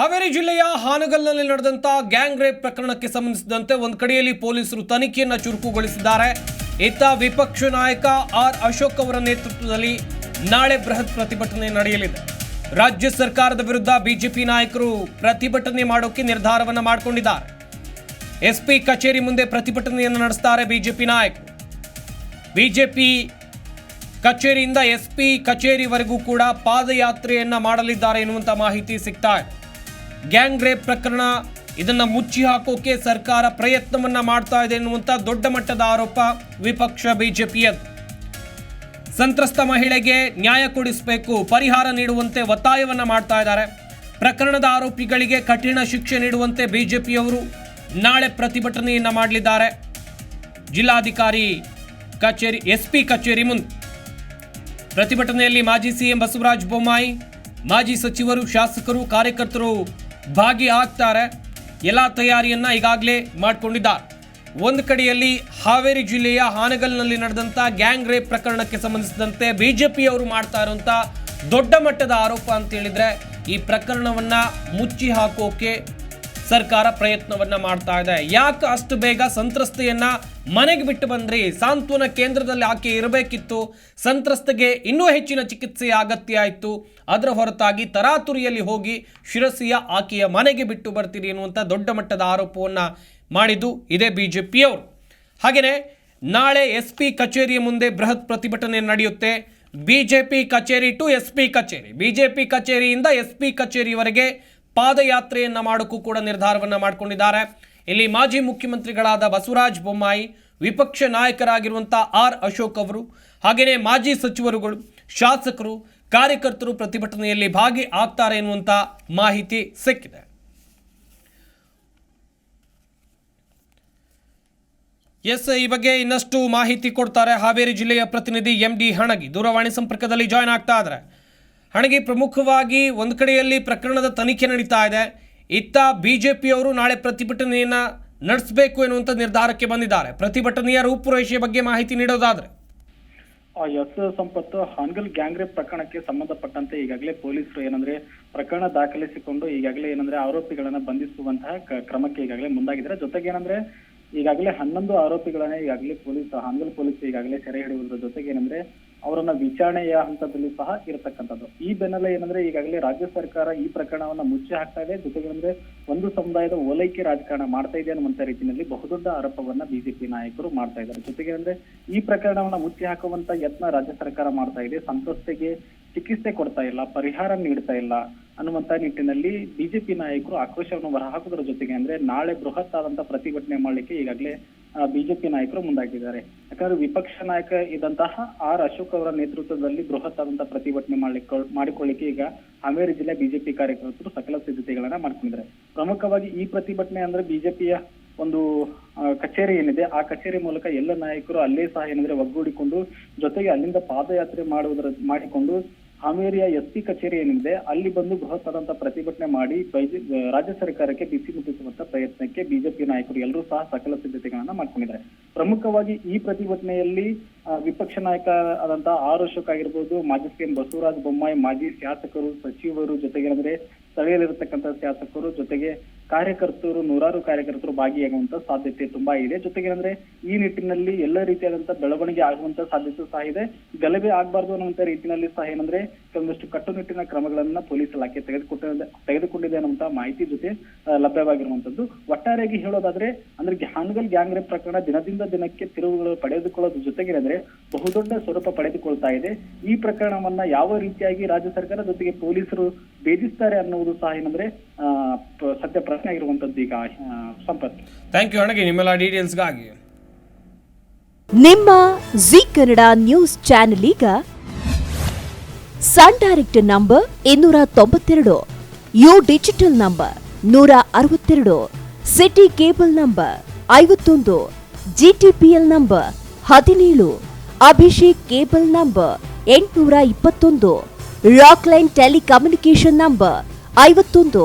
ಹಾವೇರಿ ಜಿಲ್ಲೆಯ ಹಾನಗಲ್ನಲ್ಲಿ ನಡೆದಂತ gang rape ಪ್ರಕರಣಕ್ಕೆ ಸಂಬಂಧಿಸಿದಂತೆ ಒಂದು ಕಡೆಯಲ್ಲಿ ಪೊಲೀಸರು ತನಿಖೆಯನ್ನು ಚುರುಕುಗೊಳಿಸಿದ್ದಾರೆ. ಇತ್ತ ವಿಪಕ್ಷ ನಾಯಕ ಆರ್ ಅಶೋಕ್ ಅವರ ನೇತೃತ್ವದಲ್ಲಿ ನಾಳೆ ಬೃಹತ್ ಪ್ರತಿಭಟನೆ ನಡೆಯಲಿದೆ. ರಾಜ್ಯ ಸರ್ಕಾರದ ವಿರುದ್ಧ ಬಿಜೆಪಿ ನಾಯಕರು ಪ್ರತಿಭಟನೆ ಮಾಡೋಕೆ ನಿರ್ಧಾರವನ್ನು ಮಾಡಿಕೊಂಡಿದ್ದಾರೆ. ಎಸ್ಪಿ ಕಚೇರಿ ಮುಂದೆ ಪ್ರತಿಭಟನೆಯನ್ನು ನಡೆಸ್ತಾರೆ ಬಿಜೆಪಿ ನಾಯಕರು. ಬಿಜೆಪಿ ಕಚೇರಿಯಿಂದ ಎಸ್ಪಿ ಕಚೇರಿವರೆಗೂ ಕೂಡ ಪಾದಯಾತ್ರೆಯನ್ನ ಮಾಡಲಿದ್ದಾರೆ ಎನ್ನುವಂಥ ಮಾಹಿತಿ ಸಿಗ್ತಾ ಇದೆ. ಗ್ಯಾಂಗ್ ರೇಪ್ ಪ್ರಕರಣ. ಇದನ್ನ ಮುಚ್ಚಿ ಹಾಕೋಕೆ ಸರ್ಕಾರ ಪ್ರಯತ್ನವನ್ನ ಮಾಡ್ತಾ ಇದೆ ಎನ್ನುವಂಥ ದೊಡ್ಡ ಮಟ್ಟದ ಆರೋಪ ವಿಪಕ್ಷ ಬಿಜೆಪಿಯದ್ದು ಸಂತ್ರಸ್ತ ಮಹಿಳೆಗೆ ನ್ಯಾಯ ಕೊಡಿಸಬೇಕು, ಪರಿಹಾರ ನೀಡುವಂತೆ ಒತ್ತಾಯವನ್ನ ಮಾಡ್ತಾ ಇದ್ದಾರೆ. ಪ್ರಕರಣದ ಆರೋಪಿಗಳಿಗೆ ಕಠಿಣ ಶಿಕ್ಷೆ ನೀಡುವಂತೆ ಬಿಜೆಪಿಯವರು ನಾಳೆ ಪ್ರತಿಭಟನೆಯನ್ನ ಮಾಡಲಿದ್ದಾರೆ. ಜಿಲ್ಲಾಧಿಕಾರಿ ಕಚೇರಿ, ಎಸ್ಪಿ ಕಚೇರಿ ಮುಂದೆ ಪ್ರತಿಭಟನೆಯಲ್ಲಿ ಮಾಜಿ ಸಿಎಂ ಬಸವರಾಜ ಬೊಮ್ಮಾಯಿ, ಮಾಜಿ ಸಚಿವರು, ಶಾಸಕರು, ಕಾರ್ಯಕರ್ತರು ಭಾಗಿಯಾಗ್ತಾರೆ ಎಲ್ಲ ತಯಾರಿಯನ್ನ ಈಗಾಗಲೇ ಮಾಡಿಕೊಂಡಿದ್ದಾರೆ. ಒಂದು ಕಡೆಯಲ್ಲಿ ಹಾವೇರಿ ಜಿಲ್ಲೆಯ ಹಾನಗಲ್ನಲ್ಲಿ ನಡೆದಂಥ ಗ್ಯಾಂಗ್ ರೇಪ್ ಪ್ರಕರಣಕ್ಕೆ ಸಂಬಂಧಿಸಿದಂತೆ ಬಿಜೆಪಿಯವರು ಮಾಡ್ತಾ ಇರುವಂಥ ದೊಡ್ಡ ಮಟ್ಟದ ಆರೋಪ ಅಂತ ಹೇಳಿದ್ರೆ ಈ ಪ್ರಕರಣವನ್ನ ಮುಚ್ಚಿ ಹಾಕೋಕೆ ಸರ್ಕಾರ ಪ್ರಯತ್ನವನ್ನ ಮಾಡ್ತಾ ಇದೆ. ಯಾಕೆ ಅಷ್ಟು ಬೇಗ ಸಂತ್ರಸ್ತೆಯನ್ನ ಮನೆಗೆ ಬಿಟ್ಟು ಬಂದ್ರಿ? ಸಾಂತ್ವನ ಕೇಂದ್ರದಲ್ಲಿ ಆಕೆ ಇರಬೇಕಿತ್ತು. ಸಂತ್ರಸ್ತೆಗೆ ಇನ್ನೂ ಹೆಚ್ಚಿನ ಚಿಕಿತ್ಸೆ ಅಗತ್ಯ ಆಯಿತು. ಅದರ ಹೊರತಾಗಿ ತರಾತುರಿಯಲ್ಲಿ ಹೋಗಿ ಶಿರಸಿಯ ಆಕೆಯ ಮನೆಗೆ ಬಿಟ್ಟು ಬರ್ತೀರಿ ಎನ್ನುವಂಥ ದೊಡ್ಡ ಮಟ್ಟದ ಆರೋಪವನ್ನು ಮಾಡಿದ್ದು ಇದೇ ಬಿ ಜೆ ಪಿಯವರು ಹಾಗೆಯೇ ನಾಳೆ ಎಸ್ ಪಿ ಕಚೇರಿಯ ಮುಂದೆ ಬೃಹತ್ ಪ್ರತಿಭಟನೆ ನಡೆಯುತ್ತೆ. ಬಿ ಜೆ ಪಿ ಕಚೇರಿ ಟು ಎಸ್ ಪಿ ಕಚೇರಿ. ಬಿ ಜೆ ಪಿ ಕಚೇರಿಯಿಂದ ಎಸ್ ಪಿ ಕಚೇರಿವರೆಗೆ ಪಾದಯಾತ್ರೆಯನ್ನ ಮಾಡೋಕ್ಕೂ ಕೂಡ ನಿರ್ಧಾರವನ್ನ ಮಾಡಿಕೊಂಡಿದ್ದಾರೆ. ಇಲ್ಲಿ ಮಾಜಿ ಮುಖ್ಯಮಂತ್ರಿಗಳಾದ ಬಸವರಾಜ ಬೊಮ್ಮಾಯಿ, ವಿಪಕ್ಷ ನಾಯಕರಾಗಿರುವಂಥ ಆರ್ ಅಶೋಕ್ ಅವರು, ಹಾಗೆಯೇ ಮಾಜಿ ಸಚಿವರುಗಳು, ಶಾಸಕರು, ಕಾರ್ಯಕರ್ತರು ಪ್ರತಿಭಟನೆಯಲ್ಲಿ ಭಾಗಿ ಆಗ್ತಾರೆ ಎನ್ನುವಂಥ ಮಾಹಿತಿ ಸಿಕ್ಕಿದೆ. ಎಸ್ ಈ ಬಗ್ಗೆ ಇನ್ನಷ್ಟು ಮಾಹಿತಿ ಕೊಡ್ತಾರೆ ಹಾವೇರಿ ಜಿಲ್ಲೆಯ ಪ್ರತಿನಿಧಿ ಎಂ ಡಿ ಹಣಗಿ. ದೂರವಾಣಿ ಸಂಪರ್ಕದಲ್ಲಿ ಜಾಯ್ನ್ ಆಗ್ತಾ ಇದ್ದಾರೆ. ಹಣಗಿ ಪ್ರಮುಖವಾಗಿ ಒಂದು ಕಡೆಯಲ್ಲಿ ಪ್ರಕರಣದ ತನಿಖೆ ನಡೀತಾ ಇದೆ. ಇತ್ತ ಬಿ ಜೆ ಪಿಯವರು ನಾಳೆ ಪ್ರತಿಭಟನೆಯನ್ನು ನಡೆಸಬೇಕು ಎನ್ನುವಂಥ ನಿರ್ಧಾರಕ್ಕೆ ಬಂದಿದ್ದಾರೆ. ಪ್ರತಿಭಟನೆಯ ರೂಪುರೇಷೆಯ ಬಗ್ಗೆ ಮಾಹಿತಿ ನೀಡೋದಾದರೆ. ಎಸ್ ಸಂಪತ್ತು ಹಾನ್ಗಲ್ ಗ್ಯಾಂಗ್ ರೇಪ್ ಪ್ರಕರಣಕ್ಕೆ ಸಂಬಂಧಪಟ್ಟಂತೆ ಈಗಾಗಲೇ ಪೊಲೀಸರು ಏನಂದ್ರೆ ಪ್ರಕರಣ ದಾಖಲಿಸಿಕೊಂಡು ಈಗಾಗಲೇ ಏನಂದ್ರೆ ಆರೋಪಿಗಳನ್ನ ಬಂಧಿಸುವಂತಹ ಕ್ರಮಕ್ಕೆ ಈಗಾಗಲೇ ಮುಂದಾಗಿದ್ದಾರೆ. ಜೊತೆಗೆ ಏನಂದ್ರೆ ಈಗಾಗಲೇ ಹನ್ನೊಂದು ಆರೋಪಿಗಳನ್ನ ಈಗಾಗಲೇ ಪೊಲೀಸ್, ಹಾನ್ಗಲ್ ಪೊಲೀಸ್ ಈಗಾಗಲೇ ಸೆರೆ ಹಿಡಿಯುವುದರ ಜೊತೆಗೆ ಏನಂದ್ರೆ ಅವರನ್ನ ವಿಚಾರಣೆಯ ಹಂತದಲ್ಲಿ ಸಹ ಇರತಕ್ಕಂಥದ್ದು. ಈ ಬೆನ್ನಲ್ಲೇ ಏನಂದ್ರೆ ಈಗಾಗಲೇ ರಾಜ್ಯ ಸರ್ಕಾರ ಈ ಪ್ರಕರಣವನ್ನ ಮುಚ್ಚಿ ಹಾಕ್ತಾ ಇದೆ. ಜೊತೆಗೆ ಅಂದ್ರೆ ಒಂದು ಸಮುದಾಯದ ಓಲೈಕೆ ರಾಜಕಾರಣ ಮಾಡ್ತಾ ಇದೆ ಅನ್ನುವಂತ ರೀತಿಯಲ್ಲಿ ಬಹುದೊಡ್ಡ ಆರೋಪವನ್ನ ಬಿಜೆಪಿ ನಾಯಕರು ಮಾಡ್ತಾ ಇದ್ದಾರೆ. ಜೊತೆಗೆ ಅಂದ್ರೆ ಈ ಪ್ರಕರಣವನ್ನ ಮುಚ್ಚಿ ಹಾಕುವಂತ ಯತ್ನ ರಾಜ್ಯ ಸರ್ಕಾರ ಮಾಡ್ತಾ ಇದೆ. ಸಂತ್ರಸ್ತೆಗೆ ಚಿಕಿತ್ಸೆ ಕೊಡ್ತಾ ಇಲ್ಲ, ಪರಿಹಾರ ನೀಡ್ತಾ ಇಲ್ಲ ಅನ್ನುವಂತ ನಿಟ್ಟಿನಲ್ಲಿ ಬಿಜೆಪಿ ನಾಯಕರು ಆಕ್ರೋಶವನ್ನು ಹೊರಹಾಕುವುದರ ಜೊತೆಗೆ ಅಂದ್ರೆ ನಾಳೆ ಬೃಹತ್ ಆದಂತ ಪ್ರತಿಭಟನೆ ಮಾಡಲಿಕ್ಕೆ ಈಗಾಗಲೇ ಬಿಜೆಪಿ ನಾಯಕರು ಮುಂದಾಗಿದ್ದಾರೆ. ಯಾಕಂದ್ರೆ ವಿಪಕ್ಷ ನಾಯಕ ಇದ್ದಂತಹ ಆರ್ ಅಶೋಕ್ ಅವರ ನೇತೃತ್ವದಲ್ಲಿ ಬೃಹತ್ ಆದಂತಹ ಪ್ರತಿಭಟನೆ ಮಾಡ್ಲಿಕ್ಕೆ, ಮಾಡಿಕೊಳ್ಳಿಕ್ಕೆ ಈಗ ಹಾವೇರಿ ಜಿಲ್ಲೆ ಬಿಜೆಪಿ ಕಾರ್ಯಕರ್ತರು ಸಕಲ ಸಿದ್ಧತೆಗಳನ್ನ ಮಾಡ್ಕೊಂಡಿದ್ದಾರೆ. ಪ್ರಮುಖವಾಗಿ ಈ ಪ್ರತಿಭಟನೆ ಅಂದ್ರೆ ಬಿಜೆಪಿಯ ಒಂದು ಕಚೇರಿ ಏನಿದೆ, ಆ ಕಚೇರಿ ಮೂಲಕ ಎಲ್ಲ ನಾಯಕರು ಅಲ್ಲೇ ಸಹ ಏನಂದ್ರೆ ಒಗ್ಗೂಡಿಕೊಂಡು ಜೊತೆಗೆ ಅಲ್ಲಿಂದ ಪಾದಯಾತ್ರೆ ಮಾಡುವುದರ, ಮಾಡಿಕೊಂಡು ಹಾವೇರಿಯ ಎಸ್ ಪಿ ಕಚೇರಿ ಏನಿದೆ, ಅಲ್ಲಿ ಬಂದು ಬೃಹತ್ ಆದಂತಹ ಪ್ರತಿಭಟನೆ ಮಾಡಿ ರಾಜ್ಯ ಸರ್ಕಾರಕ್ಕೆ ಬಿಸಿ ಮುಟ್ಟಿಸುವಂತ ಪ್ರಯತ್ನಕ್ಕೆ ಬಿಜೆಪಿ ನಾಯಕರು ಎಲ್ಲರೂ ಸಹ ಸಕಲ ಸಿದ್ಧತೆಗಳನ್ನ ಮಾಡ್ಕೊಂಡಿದ್ದಾರೆ. ಪ್ರಮುಖವಾಗಿ ಈ ಪ್ರತಿಭಟನೆಯಲ್ಲಿ ವಿಪಕ್ಷ ನಾಯಕ ಆದಂತಹ ಆರ್ ಅಶೋಕ್ ಆಗಿರ್ಬೋದು, ಮಾಜಿ ಸಿಎಂ ಬಸವರಾಜ ಬೊಮ್ಮಾಯಿ, ಮಾಜಿ ಶಾಸಕರು, ಸಚಿವರು ಜೊತೆಗೆ ಅಂದ್ರೆ ಸ್ಥಳೀಯಲ್ಲಿರತಕ್ಕಂತ ಶಾಸಕರು ಜೊತೆಗೆ ಕಾರ್ಯಕರ್ತರು, ನೂರಾರು ಕಾರ್ಯಕರ್ತರು ಭಾಗಿಯಾಗುವಂತ ಸಾಧ್ಯತೆ ತುಂಬಾ ಇದೆ. ಜೊತೆಗೆ ಅಂದ್ರೆ ಈ ನಿಟ್ಟಿನಲ್ಲಿ ಎಲ್ಲ ರೀತಿಯಾದಂತ ಬೆಳವಣಿಗೆ ಆಗುವಂತ ಸಾಧ್ಯತೆ ಸಹ ಇದೆ. ಗಲಭೆ ಆಗಬಾರ್ದು ಅನ್ನುವಂತ ರೀತಿಯಲ್ಲಿ ಸಹ ಏನಂದ್ರೆ ಕೆಲವೊಂದಷ್ಟು ಕಟ್ಟುನಿಟ್ಟಿನ ಕ್ರಮಗಳನ್ನ ಪೊಲೀಸ್ ಇಲಾಖೆ ತೆಗೆದುಕೊಂಡ ತೆಗೆದುಕೊಂಡಿದೆ ಅನ್ನುವಂತ ಮಾಹಿತಿ ಜೊತೆ ಲಭ್ಯವಾಗಿರುವಂತದ್ದು. ಒಟ್ಟಾರೆಯಾಗಿ ಹೇಳೋದಾದ್ರೆ, ಅಂದ್ರೆ ಹಾನಗಲ್ ಗ್ಯಾಂಗ್ ರೇಪ್ ಪ್ರಕರಣ ದಿನದಿಂದ ದಿನಕ್ಕೆ ತಿರುವುಗಳು ಪಡೆದುಕೊಳ್ಳೋದ್ರ ಜೊತೆಗೆ ಅಂದ್ರೆ ಬಹುದೊಡ್ಡ ಸ್ವರೂಪ ಪಡೆದುಕೊಳ್ತಾ ಇದೆ. ಈ ಪ್ರಕರಣವನ್ನ ಯಾವ ರೀತಿಯಾಗಿ ರಾಜ್ಯ ಸರ್ಕಾರ ಜೊತೆಗೆ ಪೊಲೀಸರು ಭೇದಿಸ್ತಾರೆ ಅನ್ನುವುದು ಸಹ ಏನಂದ್ರೆ ಸದ್ಯ ಆಗಿರುವಂತದ್ದು ಈಗ ಥ್ಯಾಂಕ್ ಯು ಅಣ್ಣಗೆ ನಿಮ್ಮೆಲ್ಲ ಡೀಟೇಲ್ಸ್ಗಾಗಿ ನಿಮ್ಮ ಜಿ ಕನ್ನಡ ನ್ಯೂಸ್ ಚಾನೆಲ್ ಈಗ ಸನ್ ಡೈರೆಕ್ಟ್ ನಂಬರ್ ಇನ್ನೂರ ತೊಂಬತ್ತೆರಡು ಯು ಡಿಜಿಟಲ್ ನಂಬರ್ ನೂರ ಅರವತ್ತೆರಡು ಸಿಟಿ ಕೇಬಲ್ ನಂಬರ್ ಐವತ್ತೊಂದು ಜಿಟಿಪಿಎಲ್ ನಂಬರ್ ಹದಿನೇಳು ಅಭಿಷೇಕ್ ಕೇಬಲ್ ನಂಬರ್ ಎಂಟುನೂರ ಇಪ್ಪತ್ತೊಂದು ರಾಕ್ಲೈನ್ ಟೆಲಿಕಮ್ಯುನಿಕೇಶನ್ ನಂಬರ್ ಐವತ್ತೊಂದು